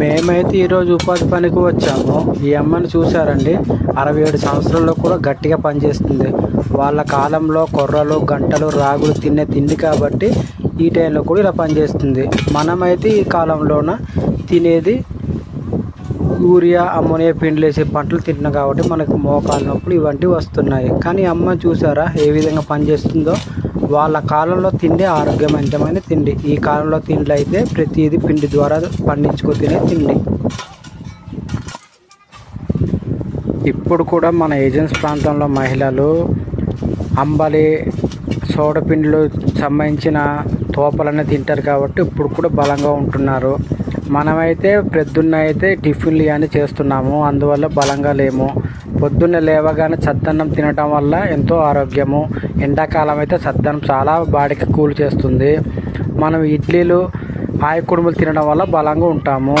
మేమైతే ఈరోజు ఉపాధి పనికి వచ్చాము. ఈ అమ్మని చూసారండి అరవై ఏడు సంవత్సరాల్లో కూడా గట్టిగా పనిచేస్తుంది. వాళ్ళ కాలంలో కొర్రలు గంటలు రాగులు తినే తిండి కాబట్టి ఈ టైంలో కూడా ఇలా పనిచేస్తుంది. మనమైతే ఈ కాలంలోన తినేది యూరియా అమ్మోనియా పిండిలు వేసే పంటలు తింటున్నాం కాబట్టి మనకు మోకాలు నొప్పులు ఇవంటివి వస్తున్నాయి. కానీ అమ్మ చూసారా ఏ విధంగా పనిచేస్తుందో? వాళ్ళ కాలంలో తిండి ఆరోగ్యవంతమైన తిండి. ఈ కాలంలో తిండి అయితే ప్రతిదీ పిండి ద్వారా పండించుకు తినే తిండి. ఇప్పుడు కూడా మన ఏజెన్సీ ప్రాంతంలో మహిళలు అంబలి సోడపిండిలు సంబంధించిన తోపలన్నీ తింటారు కాబట్టి ఇప్పుడు కూడా బలంగా ఉంటున్నారు. మనమైతే ప్రొద్దున్న అయితే టిఫిన్లు కానీ చేస్తున్నాము. అందువల్ల బలంగా లేము. పొద్దున్న లేవగానే చద్దన్నం తినటం వల్ల ఎంతో ఆరోగ్యము. ఎండాకాలం అయితే చద్దన్నం చాలా బాడీకి కూల్ చేస్తుంది. మనం ఇడ్లీలు ఆయ కుడుములు తినడం వల్ల బలంగా ఉంటాము.